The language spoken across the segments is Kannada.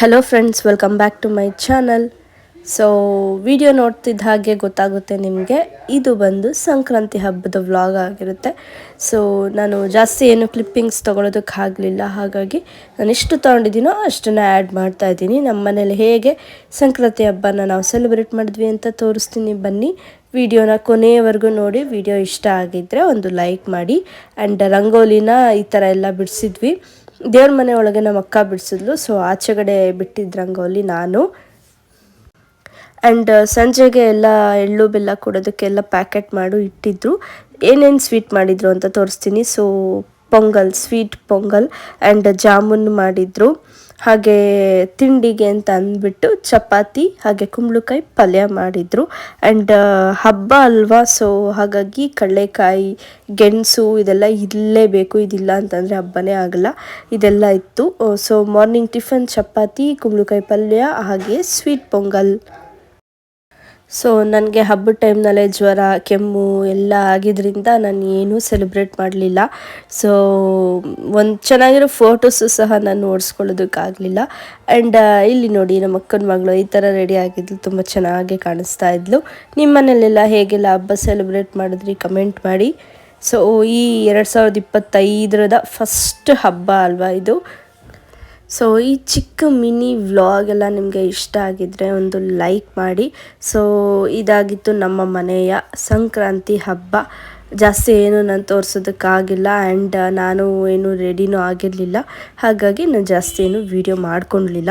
Hello friends welcome back to my channel so video ನೋಡ್ತಿದ್ದ ಹಾಗೆ ಗೊತ್ತಾಗುತ್ತೆ ನಿಮಗೆ. ಇದು ಬಂದು ಸಂಕ್ರಾಂತಿ ಹಬ್ಬದ ವ್ಲಾಗ್ ಆಗಿರುತ್ತೆ. ಸೊ ನಾನು ಜಾಸ್ತಿ ಏನು ಕ್ಲಿಪ್ಪಿಂಗ್ಸ್ ಆಗಲಿಲ್ಲ. ಹಾಗಾಗಿ ನಾನು ಎಷ್ಟು ತೊಗೊಂಡಿದ್ದೀನೋ ಅಷ್ಟನ್ನು ಆ್ಯಡ್ ಮಾಡ್ತಾ ಇದ್ದೀನಿ. ನಮ್ಮ ಮನೇಲಿ ಹೇಗೆ ಸಂಕ್ರಾಂತಿ ಹಬ್ಬನ ನಾವು ಸೆಲೆಬ್ರೇಟ್ ಮಾಡಿದ್ವಿ ಅಂತ ತೋರಿಸ್ತೀನಿ. ಬನ್ನಿ ವಿಡಿಯೋನ ಕೊನೆಯವರೆಗೂ ನೋಡಿ. ವಿಡಿಯೋ ಇಷ್ಟ ಆಗಿದ್ದರೆ ಒಂದು ಲೈಕ್ ಮಾಡಿ. ಆ್ಯಂಡ್ ರಂಗೋಲಿನ ಈ ಥರ ಎಲ್ಲ ಬಿಡಿಸಿದ್ವಿ. ದೇವ್ರ ಮನೆ ಒಳಗೆ ನಮ್ಮ ಅಕ್ಕ ಬಿಡಿಸಿದ್ಲು ಸೊ ಆಚೆಗಡೆ ಬಿಟ್ಟಿದ್ದು ರಂಗೋಲಿ ನಾನು ಆ್ಯಂಡ್ ಸಂಜೆಗೆ ಎಲ್ಲ ಎಳ್ಳು ಬೆಲ್ಲ ಕೊಡೋದಕ್ಕೆಲ್ಲ ಪ್ಯಾಕೆಟ್ ಮಾಡು ಇಟ್ಟಿದ್ರು. ಏನೇನು ಸ್ವೀಟ್ ಮಾಡಿದ್ರು ಅಂತ ತೋರಿಸ್ತೀನಿ. So pongal sweet pongal and jamun ಮಾಡಿದ್ರು. ಹಾಗೆ ತಿಂಡಿಗೆ ಅಂತ ಅಂದ್ಬಿಟ್ಟು ಚಪಾತಿ ಹಾಗೆ ಕುಂಬಳಕಾಯಿ ಪಲ್ಯ ಮಾಡಿದರು. ಆ್ಯಂಡ್ ಹಬ್ಬ ಅಲ್ವಾ? ಸೊ ಹಾಗಾಗಿ ಕಡಲೆಕಾಯಿ, ಗೆಣಸು ಇದೆಲ್ಲ ಇರಲೇಬೇಕು ಇದಿಲ್ಲ ಅಂತಂದರೆ ಹಬ್ಬನೇ ಆಗಲ್ಲ. ಇದೆಲ್ಲ ಇತ್ತು. ಸೊ ಮಾರ್ನಿಂಗ್ ಟಿಫನ್, ಚಪಾತಿ, ಕುಂಬಳಕಾಯಿ ಪಲ್ಯ ಹಾಗೆ ಸ್ವೀಟ್ ಪೊಂಗಲ್. ಸೊ ನನಗೆ ಹಬ್ಬದ ಟೈಮ್ನಲ್ಲೇ ಜ್ವರ, ಕೆಮ್ಮು ಎಲ್ಲ ಆಗಿದ್ದರಿಂದ ನಾನು ಏನೂ ಸೆಲೆಬ್ರೇಟ್ ಮಾಡಲಿಲ್ಲ. ಸೊ ಒಂದು ಚೆನ್ನಾಗಿರೋ ಫೋಟೋಸು ಸಹ ನಾನು ಓಡಿಸ್ಕೊಳ್ಳೋದಕ್ಕಾಗಲಿಲ್ಲ. ಆ್ಯಂಡ್ ಇಲ್ಲಿ ನೋಡಿ ನಮ್ಮ ಅಕ್ಕನ ಮಗಳು ಈ ಥರ ರೆಡಿ ಆಗಿದ್ಲು, ತುಂಬ ಚೆನ್ನಾಗಿ ಕಾಣಿಸ್ತಾ ಇದ್ಲು. ನಿಮ್ಮ ಮನೇಲೆಲ್ಲ ಹೇಗೆಲ್ಲ ಹಬ್ಬ ಸೆಲೆಬ್ರೇಟ್ ಮಾಡಿದ್ರಿ ಕಮೆಂಟ್ ಮಾಡಿ. ಸೊ ಈ ಎರಡು ಸಾವಿರದ ಇಪ್ಪತ್ತೈದರದ ಫಸ್ಟ್ ಹಬ್ಬ ಅಲ್ವಾ ಇದು? ಸೊ ಈ ಚಿಕ್ಕ ಮಿನಿ ವ್ಲಾಗ್ ಎಲ್ಲ ನಿಮಗೆ ಇಷ್ಟ ಆಗಿದ್ದರೆ ಒಂದು ಲೈಕ್ ಮಾಡಿ. ಸೊ ಇದಾಗಿತ್ತು ನಮ್ಮ ಮನೆಯ ಸಂಕ್ರಾಂತಿ ಹಬ್ಬ. ಜಾಸ್ತಿ ಏನು ನಾನು ತೋರಿಸೋದಕ್ಕಾಗಿಲ್ಲ ಆ್ಯಂಡ್ ನಾನು ಏನು ರೆಡಿನೂ ಆಗಿರಲಿಲ್ಲ. ಹಾಗಾಗಿ ನಾನು ಜಾಸ್ತಿ ಏನು ವೀಡಿಯೋ ಮಾಡ್ಕೊಳ್ಲಿಲ್ಲ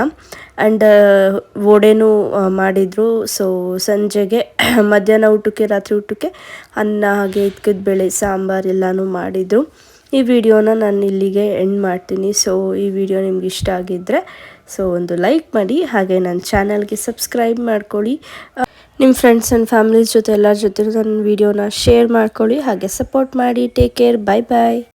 ಆ್ಯಂಡ್ ವಡೆನೂ ಮಾಡಿದರು. ಸೊ ಸಂಜೆಗೆ, ಮಧ್ಯಾಹ್ನ ಊಟಕ್ಕೆ, ರಾತ್ರಿ ಊಟಕ್ಕೆ ಅನ್ನ ಹಾಗೆ ಇದ್ಕದ ಬೇಳೆ ಸಾಂಬಾರು ಎಲ್ಲನೂ ಮಾಡಿದರು. ಈ ವಿಡಿಯೋನ ನಾನು ಇಲ್ಲಿಗೆ ಎಂಡ್ ಮಾಡ್ತೀನಿ. ಸೊ ಈ ವಿಡಿಯೋ ನಿಮ್ಗೆ ಇಷ್ಟ ಆಗಿದ್ದರೆ ಸೊ ಒಂದು ಲೈಕ್ ಮಾಡಿ, ಹಾಗೆ ನನ್ನ ಚಾನಲ್ಗೆ ಸಬ್ಸ್ಕ್ರೈಬ್ ಮಾಡ್ಕೊಳ್ಳಿ. ನಿಮ್ಮ ಫ್ರೆಂಡ್ಸ್ ಆ್ಯಂಡ್ ಫ್ಯಾಮಿಲೀಸ್ ಜೊತೆ, ಎಲ್ಲರ ಜೊತೆ ನನ್ನ ವಿಡಿಯೋನ ಶೇರ್ ಮಾಡ್ಕೊಳ್ಳಿ, ಹಾಗೆ ಸಪೋರ್ಟ್ ಮಾಡಿ. ಟೇಕ್ ಕೇರ್ ಬಾಯ್ ಬಾಯ್